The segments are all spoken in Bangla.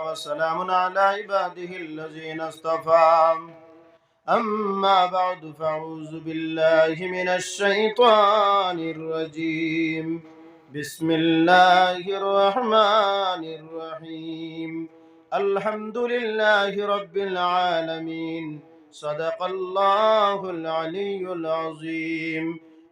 وسلام على عباده الذين اصطفى. أما بعد فأعوذ بالله من الشيطان الرجيم. بسم الله الرحمن الرحيم. الحمد لله رب العالمين. صدق الله العلي العظيم.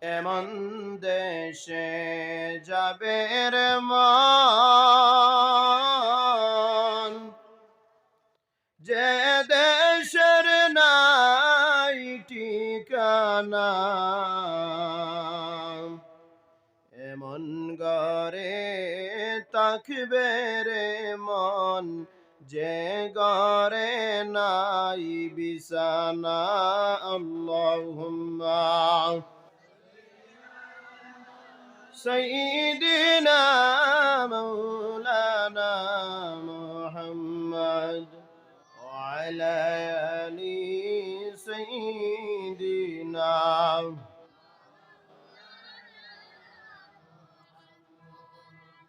এমন দেশে যাবে রে মন। যে দেশের নাই ঠিকানা। এমন গরে তাকবে রে মন। যে গরে নাই বিছানা আল্লাহুম্মা। সাইয়্যিদিনা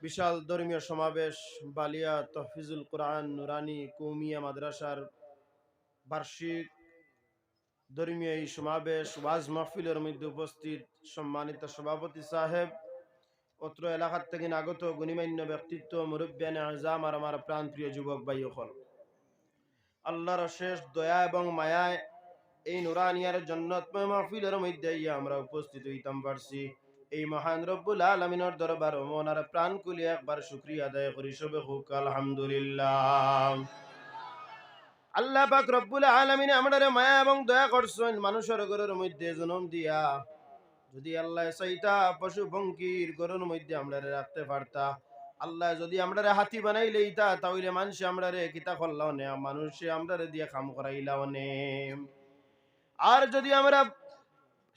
বিশাল ধর্মীয় সমাবেশ, বালিয়া তহফিজুল কোরআন, নুরানি, কৌমিয়া মাদ্রাসার বার্ষিক ধর্মীয় এই সমাবেশ, ওয়াজ মাহফিলের মধ্যে উপস্থিত সম্মানিত সভাপতি সাহেব, অত্র এলাকার থেকে আগত গুণিমান্য ব্যক্তিত্ব মুরব্বিয়ান আজাম আর আমার প্রাণপ্রিয় যুবক ভাই হল আল্লাহর শেষ দয়া এবং মায়ায় এই নুরানিয়ার জন্নতময় মাহফিলের মধ্যে আমরা উপস্থিত হইতাম পারছি। এই মহান রব্বুল আলমিনের দরবার মনার প্রাণ কুলি একবার শুক্রিয়া আদায় করি, সবে হুক, আলহামদুলিল্লাহ। আল্লাহ পাক রব্বুল আলমিনে আমাদের মায়া এবং দয়া করছেন, মানুষের ঘরের মধ্যে জন্ম দিয়া। যদি আল্লাহ চাইতা পশু পঙ্কির গরুর মধ্যে আমরা রাখতে পারতা। আল্লাহ যদি আমরা রে হাতি বানাই লইতা, তাহলে মানুষ আমরা রে কিতা করলাও নে, মানুষে আমরা রে দিয়ে কাম করাইলাও নে। আর যদি আমরা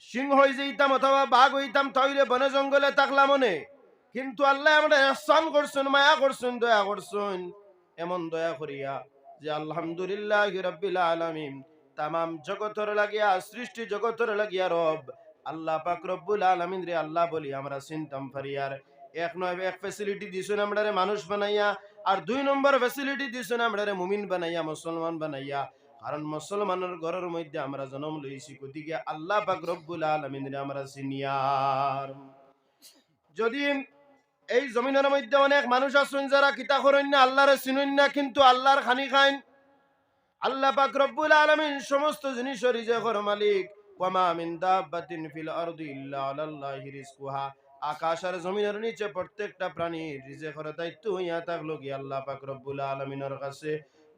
সিংহ হয়ে যাইতাম অথবা বাঘ হইতাম তাহলে বনে জঙ্গলে থাকলাম নে কিন্তু আল্লাহ আমরা স্থান করছেন, মায়া করছেন, দয়া করছেন, এমন দয়া করিয়া যে আলহামদুলিল্লাহ রব্বিল আলামিন, তামাম জগতর লাগিয়া, সৃষ্টি জগতর লাগিয়া রব, আল্লাহ পাক রব্বুল আলামিন রে আল্লাহ বলি, আমরা চিনতাম ফারিয়ার। এক নয় এক ফ্যাসিলিটি দিছেন আমরা মানুষ বানাইয়া, আর দুই নম্বর ফ্যাসিলিটি দিছেন আমরা মুমিন বানাইয়া, মুসলমান বানাইয়া। কারণ মুসলমানের ঘরের মধ্যে আমরা জন্ম লইছি গতিকে আল্লাহ পাক রব্বুল আলামিন রে আমরা সিনিয়ার। যদি এই জমিনের মধ্যে অনেক মানুষ আছেন যারা কিতা করেন না, আল্লাহরে চিনুন না, কিন্তু আল্লাহর খানি খাইন আল্লাহ পাক রব্বুল আলামিন সমস্ত জিনিসের রিজেকর মালিক। ওয়ামা মিন দাব্বাতিন ফিল আরদি ইল্লা আলাল্লাহি রিজকুহা। আকাশ আর জমিনের নিচে প্রত্যেকটা প্রাণীর রিজেকর দায়িত্ব হইয়া থাকল কি আল্লাহ পাক রব্বুল আলামিনের কাছে।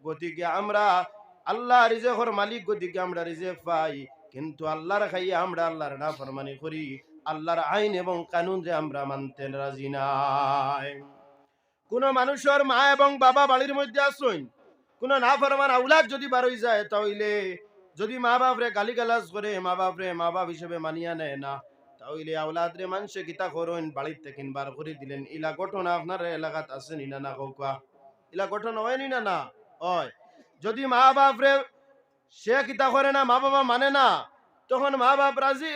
গতিকে আমরা আল্লাহ রিজেকর মালিক গতিকে আমরা রিজেক পাই, কিন্তু আল্লাহর খাইয়ে আমরা আল্লাহর না ফরমানি করি। আল্লাহর আইন এবং কানুন যে আমরা মানতে রাজি নাই। কোন মানুষের মা এবং বাবা বাড়ির মধ্যে আসুন, কোন না ফরমান আউলাদ যদি বারোই যায় তাহলে যদি মা বাপরে গালি গালাজ করে, মা বাপরে মা বাপ হিসেবে মানিয়া নেয় না, তাহলে আউলাদ রে মানুষে গীতা করুন, বাড়ির থেকে বার করে দিলেন। ইলা ঘটনা আপনার এলাকাত আছে নি, না না কৌকা ইলা ঘটনা হয়নি না না? হয়। যদি মা বাপরে সে কিতা করে না, মা বাবা মানে না, তখন মা বাপ রাজি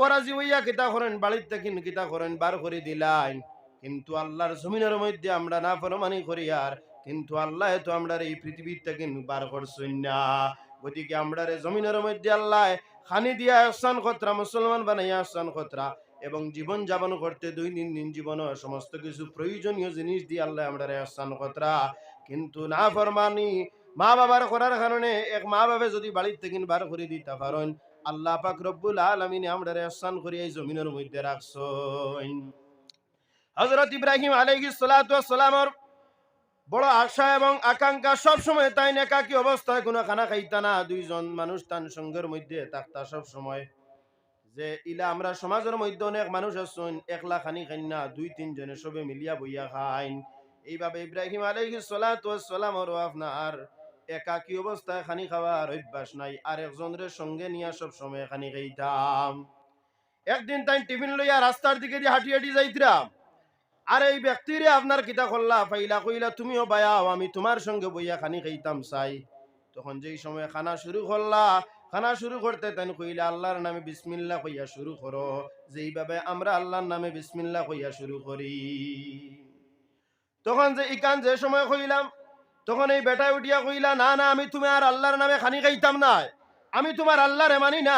ও রাজি হইয়া কিতা করেন, বাড়ির থেকে কিতা করেন, বার করে দিলাইন কিন্তু আল্লাহর জমিনের মধ্যে আমরা না ফরমানি করি আর, কিন্তু আল্লাহ তো আমরা এই পৃথিবীর থেকে বার করছেন না। গতিকে আমরা রে জমিনের মধ্যে আল্লাহ খানি দিয়া আহসান খতরা, মুসলমান বানাইয়া আহসান খতরা, এবং জীবন যাপন করতে দুই দিন দিন জীবন সমস্ত কিছু প্রয়োজনীয় জিনিস দিয়ে আল্লাহ আমরা রে আহসান খতরা। কিন্তু না ফরমানি মা বাবার করার কারণে এক মা বাবা যদি বাড়ির থেকে বার করে দিতে পারেন, আল্লাহ পাক রব্বুল আলামিন আমরা রে আহসান করি এই জমিনের মধ্যে রাখছেন। হযরত ইব্রাহিম আলাইহিস সালাতু ওয়াস সালামের বড় আশা এবং আকাঙ্ক্ষা সব সময় তাই একাকী অবস্থায় কোনো খানা খাইতা না। দুইজন মানুষ তান সঙ্গের মধ্যে থাকতা সব সময় যে ইলা আমরা সমাজের মধ্যে অনেক মানুষ আছেন, একলা খানি খাই না, দুই তিনজনে সবে মিলিয়া বইয়া খাইন। এইভাবে ইব্রাহিম আলাইহিস সালাতু ওয়াস সালাম আর আপনার একাকী অবস্থায় খানি খাওয়ার অভ্যাস নাই। আর একজনের সঙ্গে নিয়ে সব সময় খানি খাইতাম। একদিন তাই টিফিন লইয়া রাস্তার দিকে দিয়ে হাঁটি হাঁটি যাইতিরাম। আর এই ব্যক্তিরে আপনার কিতা করলা? ফাইলা কইলা, তুমিও বায়াও, আমি তোমার সঙ্গে বইয়া খানি খাইতাম চাই। তখন যেই সময় খানা শুরু করলা, খানা শুরু করতে তাই কইলা, আল্লাহর নামে বিসমিল্লা কইয়া শুরু করো। যেইভাবে আমরা আল্লাহর নামে বিসমিল্লা কইয়া শুরু করি। তখন যে ইকান যে সময় কইলাম তখন এই বেটায় উঠিয়া কইলা না না, আমি তুমি আর আল্লাহর নামে খানি খাইতাম না। আমি তোমার আল্লাহরে মানি না।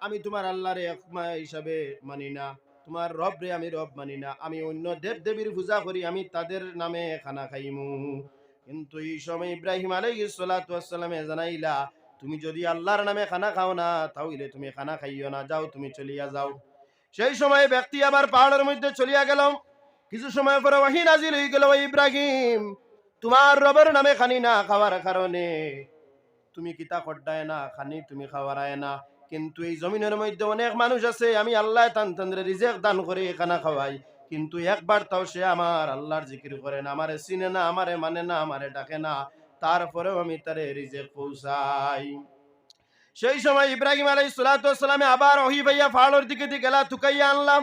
আমি তোমার আল্লাহরে এক মা- হিসাবে মানি না। তোমার রব রে আমি রব মানি না। আমি অন্য দেব দেবীর পূজা করি, আমি তাদের নামে খানা খাইমু। কিন্তু এই সময় ইব্রাহিম আলাইহিস সালাতু ওয়াস জানাইলা, তুমি যদি আল্লাহর নামে খানা খাও না, তাহলে তুমি খানা খাইও না। যাও, তুমি চলিয়া যাও। সেই সময় ব্যক্তি আবার পাহাড়ের মধ্যে চলিয়া গেল। কিছু সময় পরে ওয়াহি নাজিল হয়ে গেল ইব্রাহিম। তোমার রবের নামে খানি না খাওয়ার কারণে। তুমি কিতা কড্ডায় না, খানি তুমি খাওয়ারায় না। কিন্তু এই জমিনের মধ্যে অনেক মানুষ আছে, আমি আল্লাহ তান তান্দ্রে রিজেক দান করে খানা খাওয়াই। কিন্তু একবার তাও সে আমার আল্লাহর জিকির করে না, আমারে চিনে না, আমারে মানে না, আমারে ডাকে না। তারপরেও আমি তারে রিজেক পৌঁছাই। সেই সময় ইব্রাহিম আলাই সালামে আবার ওহি ভাইয়া ফাড়োর দিকে দিকে গেলা তুকাইয়া আনলাম।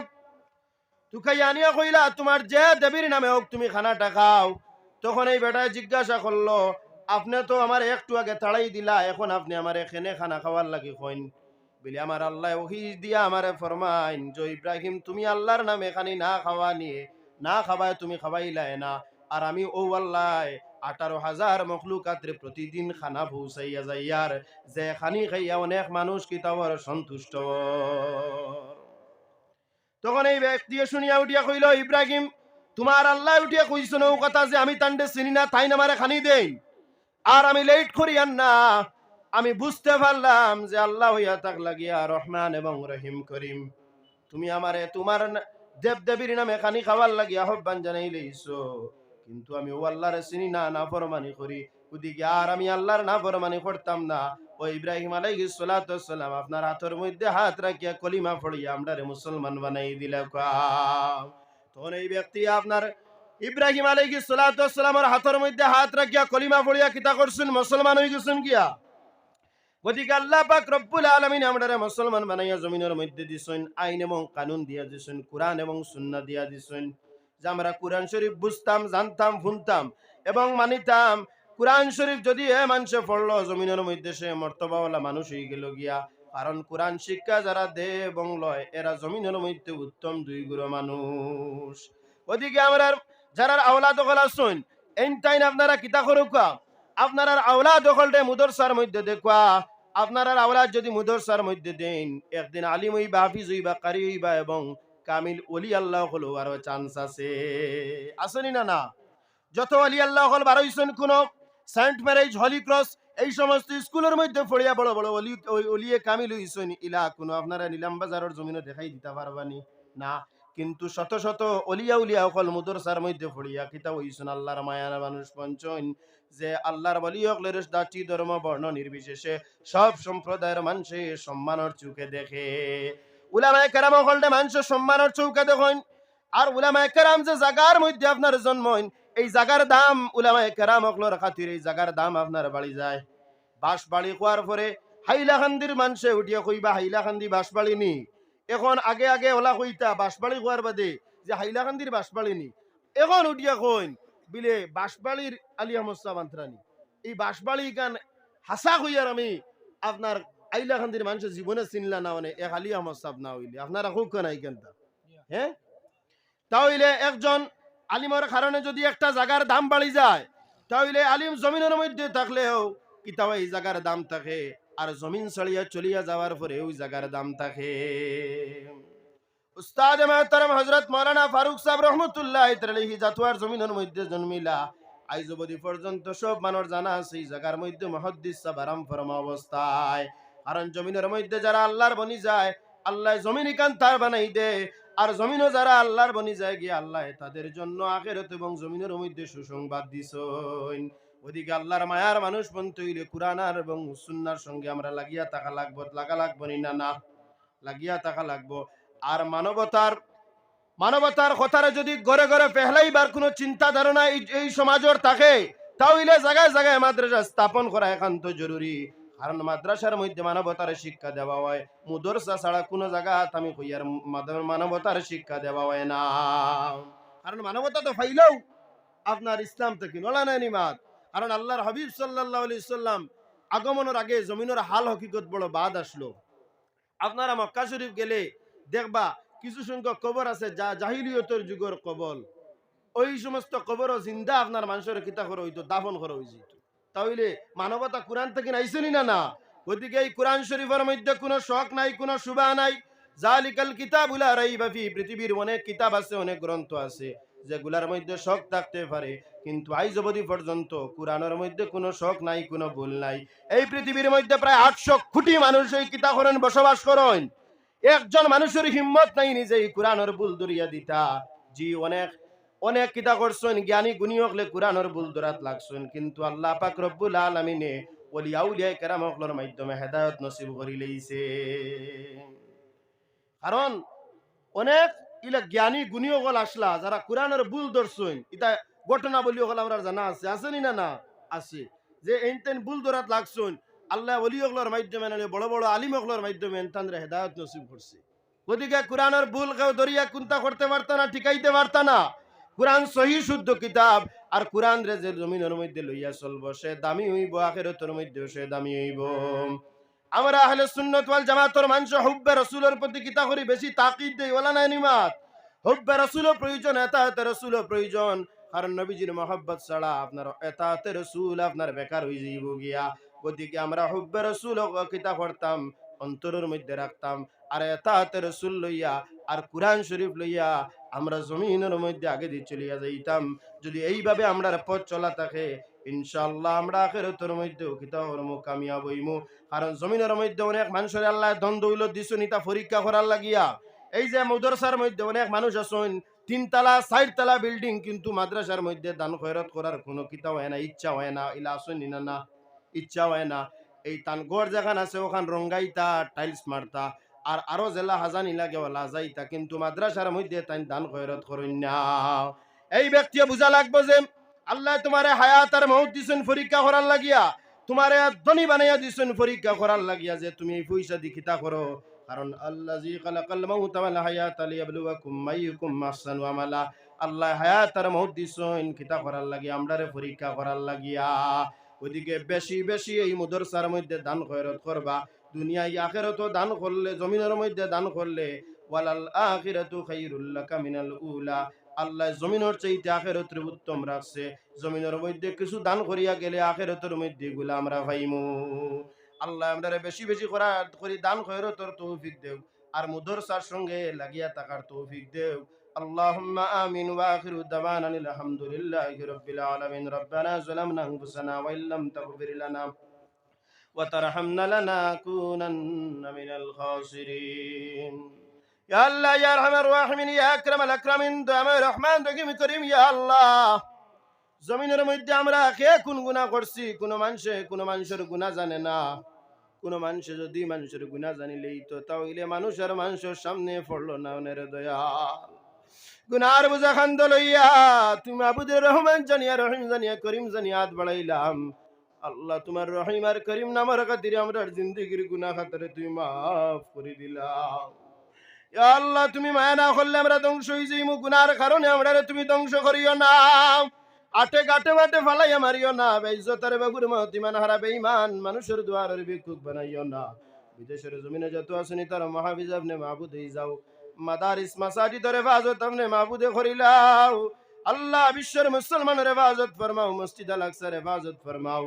তুকাইয়া আনিয়া কইলা, তোমার যে দেবীর নামে হোক তুমি খানাটা খাও। তখন এই বেটায় জিজ্ঞাসা করল, আপনি তো আমার একটু আগে তাড়াই দিলা, এখন আপনি আমার এখানে খানা খাওয়ার লাগি কইন? বলি, আমার আল্লাহ ওহি দিয়া আমারে ফরমাইন, যে ইব্রাহিম তুমি আল্লাহর নামে খানি না খাওয়া নিয়ে না খাওয়ায় তুমি খাওয়াইলাই না। আর আমি ও আল্লাহ আঠারো হাজার মখলুকাত্রে প্রতিদিন খানা পৌঁছাইয়া যাইয়ার, যে খানি খাইয়া অনেক মানুষ কি সন্তুষ্ট। তখন এই ব্যক্তি শুনিয়া উঠিয়া কইল, ইব্রাহিম তোমার আল্লাহ উঠিয়া কইছ নৌ কথা যে আমি তান্ডে চিনি না, তাই নামারে খানি দেই। আর আমি লেট করি আর না, আমি বুঝতে পারলাম যে আল্লাহ হইয়া তাক লাগিয়া রহমান এবং রহিম করিম। তুমি আমারে তোমার দেব দেবীর নামে খানি খাওয়ার লাগিয়া আহ্বান জানাই লইছো কিন্তু আমি ও আল্লাহরে চিনি না না ফরমানি করি। ওদিকে আর আমি আল্লাহর না ফরমানি করতাম না। ও ইব্রাহিম আলাইহিস সালাতু সালাম, আপনার হাতের মধ্যে হাত রাখিয়া কলিমা পড়িয়া আমরারে মুসলমান বানাই দিলে তখন এই ব্যক্তি আপনার ইব্রাহিম আলাইহিস সালাতু সালামের হাতের মধ্যে হাত রাখিয়া কলিমা পড়িয়া কিতা করছেন, মুসলমান হয়ে গেছেন কিয়া? গতিকে আল্লাহ পাক রব্বুল আলামিন আমরারে মুসলমান বানাইয়া জমিনের মধ্যে দিছেন, আইন এবং কানুন দিয়া দিছেন, কোরআন এবং সুন্নাহ দিয়া দিছেন। যে আমরা কোরআন শরীফ বুঝতাম, জানতাম, শুনতাম এবং মানিতাম। কোরআন শরীফ যদি এ মানুষে পড়ল, জমিনের মধ্যে সে মর্তবাওয়ালা মানুষ হয়ে গেল গিয়া। কারণ কোরআন শিক্ষা যারা দে এবং লয়, এরা জমিনের মধ্যে উত্তম দুই গুরু মানুষ। ওদিকে আমরা যারা আওলা দখল আসুন এন টাইম আপনারা কিতা করুকা আপনারা আওলা দখলটা মুদরসার মধ্যে দেখুয়া আপনারা আওলাদ যদি মুদরসার মধ্যে দেন, একদিন আলিম হইবা, হাফিজ হইবা, কারি হইবা এবং কামিল অলি আল্লাহ হলো আরও চান্স আছে। আসেনি না না? যত অলি আল্লাহ হল বার হইছেন কোন, সেন্ট ম্যারেজ হলি ক্রস এই সমস্ত স্কুলের মধ্যে পড়িয়া বড় বড় অলি অলিয়ে কামিল হইছেন ইলা কোনো আপনারা নিলাম বাজারের জমিনে দেখাই দিতে পারবানি। না, কিন্তু শত শত অলিয়া উলিয়া অকল মুদরসার মধ্যে পড়িয়া কিতা হইছেন আল্লাহর মায়ার মানুষ পঞ্চন যে আল্লাহর বলি অকলের জাতি, ধর্ম, বর্ণ নির্বিশেষে সব সম্প্রদায়ের মানুষে সম্মানের চোখে দেখে। উলামায়ে কেরাম হলতে মানুষ সম্মানের চৌকে দেখেন। আর উলামায়ে কেরাম যে জাগার মধ্যে আপনার জন্ম এই জাগার দাম উলামায়ে কেরাম হকলর খাতির এই জাগার দাম আপনার বাড়ি যায়। বাঁশ বাড়ি খোয়ার পরে হাইলাকান্দির মানুষে উঠিয়া কইবা হাইলাকান্দি বাঁশ বাড়ি নি। এখন আগে আগে ওলা কইতা বাঁশবাড়ি খোয়ার বাদে যে হাইলাকান্দির বাঁশবাড়ি নি। এখন উঠিয়া কইন বিলে বাঁশবাড়ির আলী আহমদ সাহ আন্তরানি এই বাঁশবাড়ি গান হাসা কইয়ার আমি আপনার আইলাকান্দির মানুষের জীবনে চিনলা না মানে এক আলী আহমদ সাহ না হইলে। আপনারা খুব কেন কেনটা হ্যাঁ? তাহলে একজন আলিমের কারণে যদি একটা জায়গার দাম বাড়ি যায়, তাহলে আলিম জমিনের মধ্যে থাকলেও কিতাব এই জায়গার দাম থাকে আর জমিন ছাড়িয়া চলিয়া যাওয়ার পরে ওই জায়গার দাম থাকে। উস্তাদ মাহতারাম হযরত মাওলানা ফারুক রহমতুল্লাহ জাতুয়ার জমিনের মধ্যে জন্মিলা। আইজ অবধি পর্যন্ত সব মানুষ জানা আছে এই জায়গার মধ্যে মহাদ্দিস সাহেব আরাম অবস্থায়। কারণ জমিনের মধ্যে যারা আল্লাহর বনি যায়, আল্লাহ জমিন তার বানাই দে আর জমিনও যারা আল্লাহর বনি যায় গিয়ে আল্লাহ তাদের জন্য আখেরত এবং জমিনের মধ্যে সুসংবাদ দিছইন ওদিকে আল্লাহর মায়ার মানুষ বন্ধ হইলে কুরআন আর এবং সুন্নার সঙ্গে আমরা লাগিয়া থাকা লাগবো, লাগা লাগবো নি না লাগিয়া থাকা লাগবো। আর মানবতার মানবতার কথারে যদি ঘরে ঘরে পেহলাইবার কোনো চিন্তা ধারণা এই সমাজের থাকে, তাহলে জায়গায় জায়গায় মাদ্রাসা স্থাপন করা একান্ত জরুরি। কারণ মাদ্রাসার মধ্যে মানবতার শিক্ষা দেওয়া হয়। মুদরসা ছাড়া কোনো জায়গা আমি কইয়ার মানবতার শিক্ষা দেওয়া হয় না। কারণ মানবতা তো ফাইলেও আপনার ইসলাম থেকে নলানা নিমাত কারণ আল্লাহর হাবিব সাল্লাহ আলি সাল্লাম আগমনের আগে জমিনের হাল হকিকত বড় বাদ আসলো। আপনারা মক্কা শরীফ গেলে দেখবা কিছু সংখ্যক কবর আছে যা জাহিলিয়তের যুগের কবল। ওই সমস্ত কবরও জিন্দা আপনার মানুষের কিতা করে হইতো, দাফন করা হয়েছে তাহলে মানবতা কোরআন থেকে নাইছেনি না না? গতিকে এই কোরআন শরীফের মধ্যে কোনো শখ নাই, কোনো শুভা নাই। জালিকাল কিতাব পৃথিবীর অনেক কিতাব আছে, অনেক গ্রন্থ আছে, যেগুলার মধ্যে শখ থাকতে পারে। কিন্তু আইজ অবধি পর্যন্ত কোরআনের মধ্যে কোনো শখ নাই, কোনো ভুল নাই। এই পৃথিবীর মধ্যে প্রায় আটশো কোটি মানুষ এই কিতাব করেন বসবাস করেন। একজন মানুষের হিম্মত নাই নিজে এই কোরআনের ভুল দরিয়া দিতা। জি, অনেক অনেক কিতা করছেন, জ্ঞানী গুণী হকলে কোরআনের ভুল দরাত লাগছেন, কিন্তু আল্লাহ পাক রব্বুল আলামিনে ওলি আউলিয়া কেরাম হকলের মাধ্যমে হেদায়ত নসিব করি লইছে। কারণ অনেক ইলা জ্ঞানী গুণী হকল আসলা, যারা কোরআনের ভুল ধরছেন, ইতা ঘটনা বলি হকল আমরা জানা আছে আছে না না আছে। যে এনতেন ভুল দরাত লাগছেন, আল্লাহ অলি হকলের মাধ্যমে নাহলে বড় বড় আলিম হকলের মাধ্যমে এনতানরে হেদায়ত নসিব করছে। গতিকে কোরআনের ভুল কেউ দরিয়া কুন্তা করতে পারত না, ঠিকাইতে পারত না। কোরআন সহি শুদ্ধ কিতাব, আর কোরআন রে যে জমিনের মধ্যে লইয়া চলব, সে দামি হইব, আখেরতের মধ্যে সে দামি হইব। আমরা আহলে সুন্নত ওয়াল জামাতর মানুষ হুব্বে রসুলের প্রতি কিতা করি বেশি তাকিদ দেই, ওলা নাই নিমাত? হুব্বে রসুলও প্রয়োজন এতাহাতে রসুলও প্রয়োজন। কারণ নবীজির মহব্বত ছাড়া আপনার এতাহাতে রসুল আপনার বেকার হয়ে যাইব গিয়া। গতিকে আমরা হুব্বে রসুল কিতা করতাম অন্তরের মধ্যে রাখতাম, আর এতাহাতে রসুল লইয়া, আর কোরআন শরীফ লইয়া আমরা জমিনের মধ্যে আগে দিয়ে চলিয়া যাইতাম। যদি এইভাবে আমরা পথ চলা থাকে ইনশাল্লাহ আমরা আখেরতের মধ্যে কিতা হরমু কামিয়াব হইমু কারণ জমিনের মধ্যে অনেক মানুষের আল্লাহ ধন দৌলত দিছ নিতা পরীক্ষা করার লাগিয়া। এই যে মদরসার মধ্যে অনেক মানুষ আছেন, তিনতলা, চারতলা বিল্ডিং কিন্তু মাদ্রাসার মধ্যে দান খয়রত করার কোনো কিতা হয় না, ইচ্ছা হয় না, ইলা আসেন না ইচ্ছা হয় না। এই তান গড় যেখান আছে, ওখান রঙ্গাইতা, টাইলস মারতা। আর আরও জেলা হাজানি লাগে ওলা যাইতা, কিন্তু মাদ্রাসার মধ্যে তাই দান খয়রত করেন না। এই ব্যক্তি বুঝা লাগবো যে আল্লাহ তোমারে হায়াত আর মৌত দিছেন পরীক্ষা করার লাগিয়া, তোমারে ধনী বানাইয়া দিছেন পরীক্ষা করার লাগিয়া যে তুমি এই পয়সা দি করো। কারণ আল্লাহ জি খালাকাল মাউত ওয়াল হায়াত লিয়াবলুয়াকুম মাইয়ুকুম আহসানু আমালা। আল্লাহ হায়াত আর মৌত দিছেন খিতা করার লাগিয়া, আমরারে পরীক্ষা করার লাগিয়া। ওদিকে বেশি বেশি এই মুদরসার মধ্যে দান খয়রত করবা। দুনিয়ায় আখেরত দান করলে জমিনের মধ্যে দান করলে ওয়ালাল আখিরাতু খাইরুল লাকা মিনাল উলা আল্লাহ জমিনের চাইতে আখেরতের উত্তম রাখছে জমিনের মধ্যে কিছু দান করিয়া গেলে আখেরতের মধ্যে গুলা আমরা পাইমু আল্লাহ আমরা বেশি বেশি করা করি দান খয়রতর তৌফিক দেও আর মুদরসার সঙ্গে লাগিয়া থাকার তৌফিক দেও اللهم آمين وآخر دعوانا الحمد لله رب العالمين ربنا ظلمنا أنفسنا وإن لم تغفر لنا وترحمنا لنكونن من الخاسرين يا الله يا أرحم الراحمين يا أكرم الأكرمين دعم الرحمن رحيم كريم يا الله জমিনের মধ্যে আমরা কে কোন গুণা করছি কোন মানুষে কোন মানুষের গুণা জানে না কোন মানুষে যদি মানুষের গুণা জানিলেই তো তাহলে মানুষের মানুষের সামনে পড়লো না ওনের দয়াল গুনার বোঝা খান্দ লইয়া তুমি আবুদের রহমান জানিয়া রহিম জানিয়া করিম জানিয়া হাত বাড়াইলাম আল্লাহ তোমার রহিম আর করিম নামার খাতিরে আমরা জিন্দগির গুনা খাতারে তুমি মাফ করে দিলাম। আল্লাহ, তুমি মায়া না করলে আমরা ধ্বংস হয়ে যাইমু। গুনার কারণে আমরা তুমি ধ্বংস করিও না। আটে গাটে বাটে ফালাইয়া মারিও না। বেইজ্জতার বাগুর মতিমান হারা বেঈমান, মানুষের দুয়ারের ভিক্ষুক বানাইও না। বিদেশের জমিনে যত আসনি তার মহাবিজ আপনি মাহবুদ হয়ে যাও। মাদারিস মাসাজিদ হেফাজত আপনি মাহবুদে করিলাও আল্লাহ, বিশ্বের মুসলমানের হেফাজত ফরমাও। মসজিদ আল আকসার হেফাজত ফরমাও।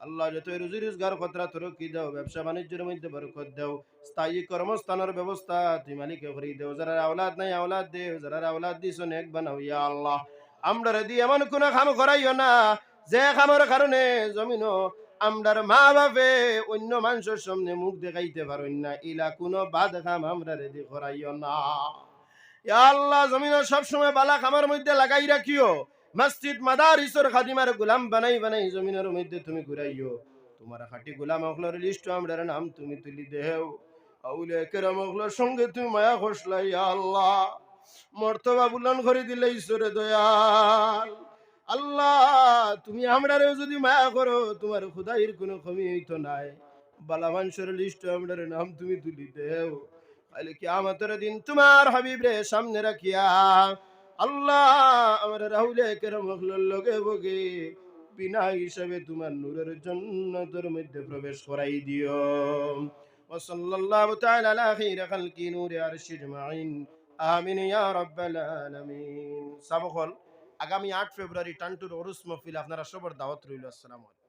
আল্লাহ যত রুজি রোজগার খতরা তরক্কি দাও? ব্যবসা বাণিজ্যের মধ্যে বরকত দাও। স্থায়ী কর্মস্থানের ব্যবস্থা তুই মালিকে করি দেও। যারা আওলাদ নাই, আওলাদ দেও যারা আওলাদ দিছ এক বানাও, ইয়া আল্লাহ। আমরা রেদি এমন কোন কাম করাইও না। যে কামের কারণে জমিনও আমরার মা বাপে অন্য মানুষের সামনে মুখ দেখাইতে পারেন না। ইলা কোনো বাদ কাম আমরা রেদি করাইও না। ইয়া আল্লাহ জমিন সবসময় বালা খামার মধ্যে লাগাই রাখিও। মসজিদ মাদার ঈশ্বর খাদিমার গুলাম বানাই বানাই জমিনের মধ্যে তুমি ঘুরাইও। তোমার খাটি গুলাম অখলার লিস্ট আমরার নাম তুমি তুলি দেও। আউলিয়া কেরামগুলোর সঙ্গে তুমি মায়া খসলাই, আল্লাহ। মর্তবা বুলন করে দিলে ঈশ্বরে দয়াল। আল্লাহ, তুমি আমরারে যদি মায়া করো, তোমার খুদাইর কোনো কমি হইতো নাই। বালা লিস্ট আমরার নাম তুমি তুলি দেও। তাহলে কি আমাদের দিন তোমার হাবিব রে সামনে রাখিয়া আল্লাহ আমার রাহুলে কেরম লগে বগে বিনা হিসাবে তোমার নূরের জন্নতের মধ্যে প্রবেশ করাই দিও وصلى الله تعالى على خير خلق نور عرش اجمعين আমিন ইয়া রাব্বাল আলামিন সাবকল আগামী আট ফেব্রুয়ারি টান্টুর ওরুস মহফিল আপনারা সবার দাওয়াত রইল আসসালামু আলাইকুম